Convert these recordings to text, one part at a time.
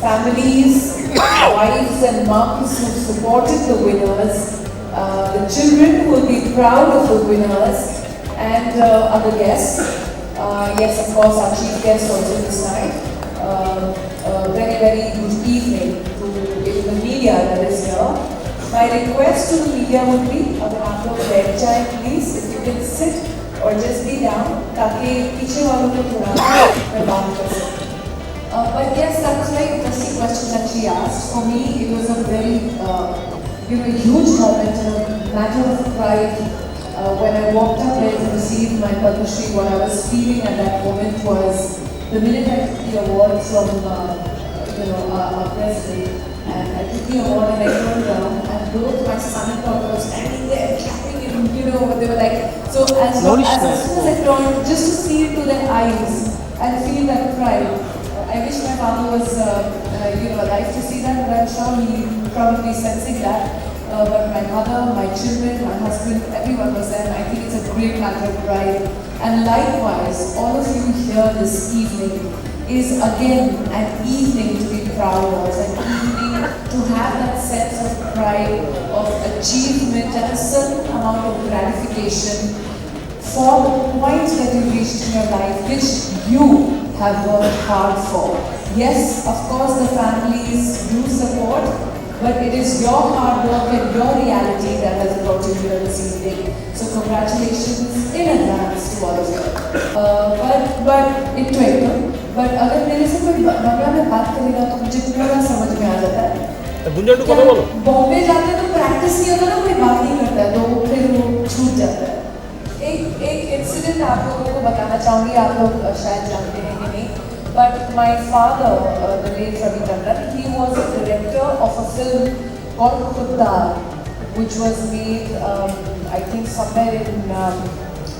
families, wives and moms who supported the winners, uh, the children who will be proud of the winners, and uh, other guests. Uh, yes, of course, our chief guest also this night. Uh, uh, very, very good evening to the media that is here. My request to the media would be, अगर आप लोग बैठ जाए please, if you can sit or just be down, ताकि पीछे वालों को थोड़ा मैं बात कर सकूं. Uh, but yes, that was a she asked. For me, it was a very, uh, you know, huge moment and a matter of pride. Uh, when I walked up there to receive my Padma Shri, what I was feeling at that moment was the minute I took the award from, uh, you know, our, our president, and I took the award and I turned around, and both my son and daughter were standing there clapping, and you know, they were like, so as, long, as, as soon as I turned, just to see into their eyes and feel that pride. I wish my father was, uh, uh, you know, I'm he probably sensing that. Uh, but my mother, my children, my husband, everyone was there, and I think it's a great matter of pride. And likewise, all of you here this evening is again an evening to be proud of, an evening to have that sense of pride, of achievement, and a certain amount of gratification for the points that you reached in your life, which you have worked hard for. Yes, of course, the families But it is your hard work and your reality that has brought you here this evening. So congratulations in advance to all of you. Uh, but but in twinkle, but अगर मेरे से कोई बंगला में बात करेगा तो मुझे पूरा समझ में आ जाता है बॉम्बे जाते तो प्रैक्टिस नहीं होता ना कोई बात नहीं करता तो फिर वो छूट जाता है एक एक इंसिडेंट आप लोगों को बताना चाहूँगी आप लोग शायद जानते हैं कि नहीं but my father a film called Khuddar, which was made, um, I think, somewhere in um,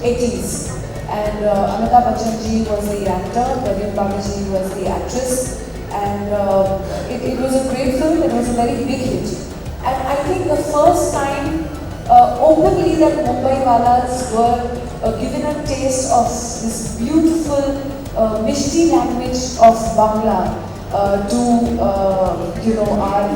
80s. And uh, Amitabh was the actor, Praveen Babaji was the actress. And uh, it, it, was a great film, it was a very big hit. And I think the first time uh, openly that Mumbai Walas were uh, given a taste of this beautiful uh, language of Bangla to, uh, you know, our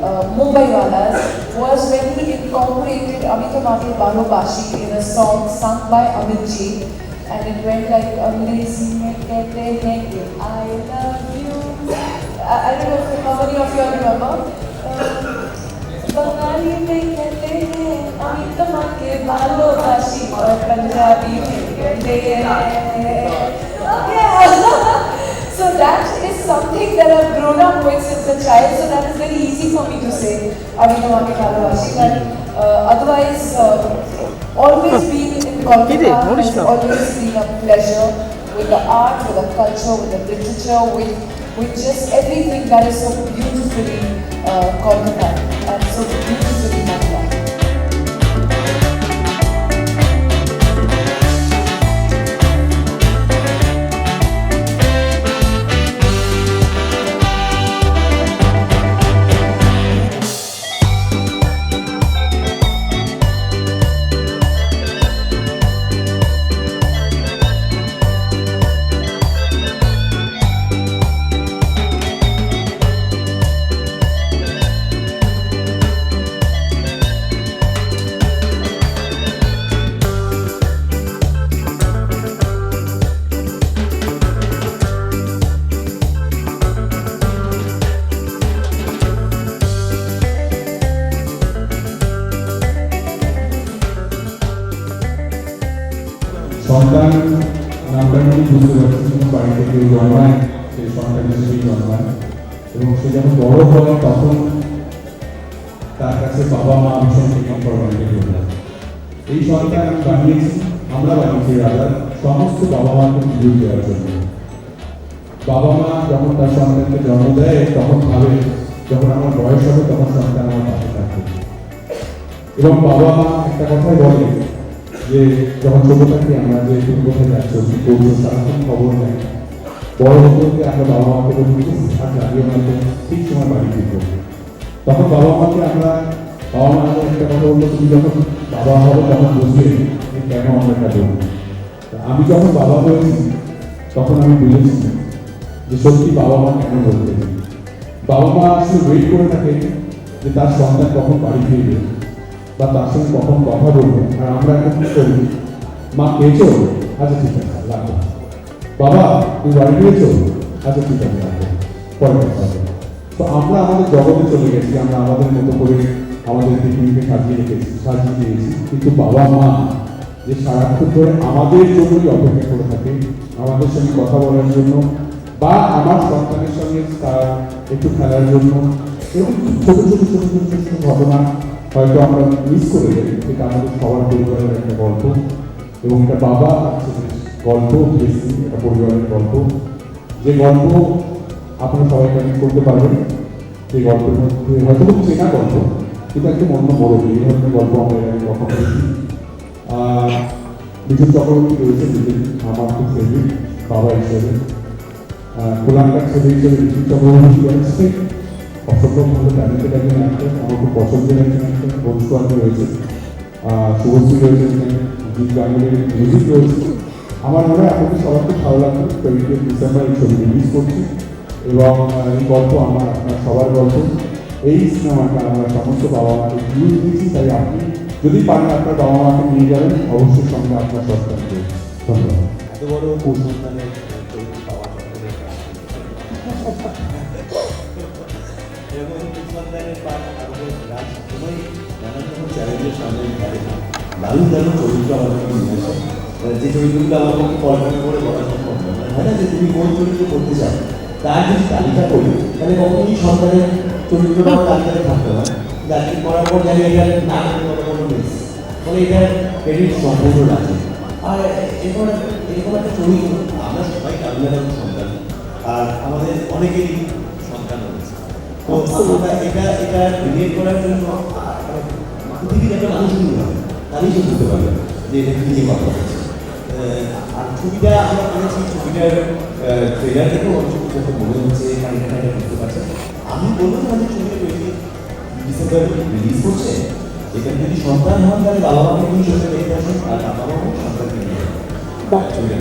uh, Mumbai Walas was when he incorporated Amitabh Balo Bashi in a song sung by Amit Ji and it went like Amrezi mein kehte hain ki I love you. I, I don't know if how many of you all remember. Bengali में कहते हैं अमितमा के बालों बाशी और पंजाबी में कहते हैं So that is something that I've grown up with since a child, so that is very easy for me to say. Amitama ke baaloं bashi. But uh, otherwise, uh, always being in Kolkata has always been a pleasure with the art, with the culture, with the literature, with with just everything that is so beautifully uh, Kolkata সন্তান নামটা নিয়ে বুঝতে পারছি বাড়িতে কেউ জন্মায় সেই সন্তান হিসেবেই জন্মায়, এবং সে যখন বড় হয়, তখন তার কাছে বাবা মা ভীষণ ইম্পর্টেন্ট এই সন্তান আমি বানিয়েছি, আমরা বানিয়েছি রাজা, সমস্ত বাবা মাকে পুজো দেওয়ার জন্য। বাবা মা যখন তার সন্তানকে জন্ম দেয়, তখন ভাবে, যখন আমার বয়স হবে, তখন সন্তান আমার পাশে থাকবে। এবং বাবা মা একটা কথাই বলে যে যখন ছোট থাকি আমরা যে তুমি কোথায় যাচ্ছ কি করব সারাক্ষণ খবর নেয় বড় হতে আমরা বাবা মাকে আর লাগিয়ে মাকে ঠিক সময় বাড়ি ফিরবো। তখন বাবা মাকে আমরা, বাবা মা একটা কথা বলল তুমি যখন বাবা হবে তখন বুঝবে কেন আমরা এটা বলব আমি যখন বাবা হয়েছি, তখন আমি বুঝেছি যে সত্যি বাবা মা কেন বলতে বাবা মা আসলে ওয়েট করে থাকে যে তার সন্তান কখন বাড়ি ফিরবে। বা তার সঙ্গে কখন কথা বলবে আর আমরা এখন কি করি মা খেয়েছো আচ্ছা ঠিক আছে লাগবে বাবা তুই বাড়ি ফিরেছো আচ্ছা ঠিক আছে লাগবে পরে তো আমরা আমাদের জগতে চলে গেছি আমরা আমাদের মতো করে আমাদের পৃথিবীকে সাজিয়ে রেখেছি সাজিয়ে দিয়েছি কিন্তু বাবা মা যে সারাক্ষণ ধরে আমাদের জন্যই অপেক্ষা করে থাকে আমাদের সঙ্গে কথা বলার জন্য বা আমার সন্তানের সঙ্গে একটু খেলার জন্য এবং ছোট ছোট ছোট ছোট ছোট ঘটনা হয়তো আমরা মিস করে যাই এটা আমাদের সবার পরিবারের একটা গল্প। এবং এটা বাবা গল্প বেশি একটা পরিবারের গল্প। যে গল্প আপনারা সবাই কানেক্ট করতে পারবেন। সেই গল্পের মধ্যে হয়তো খুব চেনা গল্প, কিন্তু একদম অন্য বড়, এই ধরনের গল্প আমরা আগে কখনো দেখি বিদ্যুৎ চক্রবর্তী রয়েছে বিদ্যুৎ আমার খুব ফেভারিট বাবা হিসেবে। কোলাঙ্কার ছেলে হিসেবে বিদ্যুৎ চক্রবর্তী রয়েছে অসম্ভব ভালো ট্যালেন্টেড একজন অ্যাক্টর আমার খুব পছন্দের একজন বন্ধু বান্ধব রয়েছে। শুভশ্রী রয়েছে জিৎ গাঙ্গুলির মিউজিক রয়েছে। আমার মনে হয় আপনাদের সবার খুব ভালো লাগবে টোয়েন্টি ডিসেম্বর এই ছবি রিলিজ করছি। এবং এই গল্প আমার, আপনার সবার গল্প। এই সিনেমাটা আমরা সমস্ত বাবা মাকে দিয়ে দিয়েছি, তাই আপনি যদি পারেন আপনার বাবা মাকে নিয়ে যাবেন, অবশ্যই সঙ্গে আপনার সন্তানকে ধন্যবাদ। এত বড় কুসন্তানের আমাদের রাজ সময় নানান রকম চ্যালেঞ্জের সামনে দাঁড়িয়ে দারুণ দারুণ চরিত্র আমাদের নিয়ে আসে যে চরিত্রগুলো আমার পক্ষে কল্পনা করে বলা সম্ভব নয় হয় না যে তুমি কোন চরিত্র করতে চাও তার যদি তালিকা করি তাহলে কখনই সন্তানের চরিত্রটা তালিকাতে থাকতে হয় চাকরি করার পর জানি এটা না কোনো মিস ফলে এটার ক্রেডিট সম্পূর্ণ রাখে আর এরপর এরকম একটা চরিত্র আমরা সবাই কারণের সন্তান আর আমাদের অনেকেরই এটা এটা ক্রিয়েট করার জন্য পৃথিবীর একটা মানুষ নিতে হবে যে এটা নিয়ে হচ্ছে আর ছবিটা আমরা করেছি ছবিটার ট্রেলার থেকেও অনেক মনে হচ্ছে খানিকটা খানিকটা বুঝতে পারছে আমি বলব যে আমাদের ছবিটা করছে এখানে যদি সন্তান হন তাহলে বাবা মাকে নিয়ে ছবিটা দেখতে আসুন আর বাবা মাও সন্তানকে নিয়ে। ছবিটা।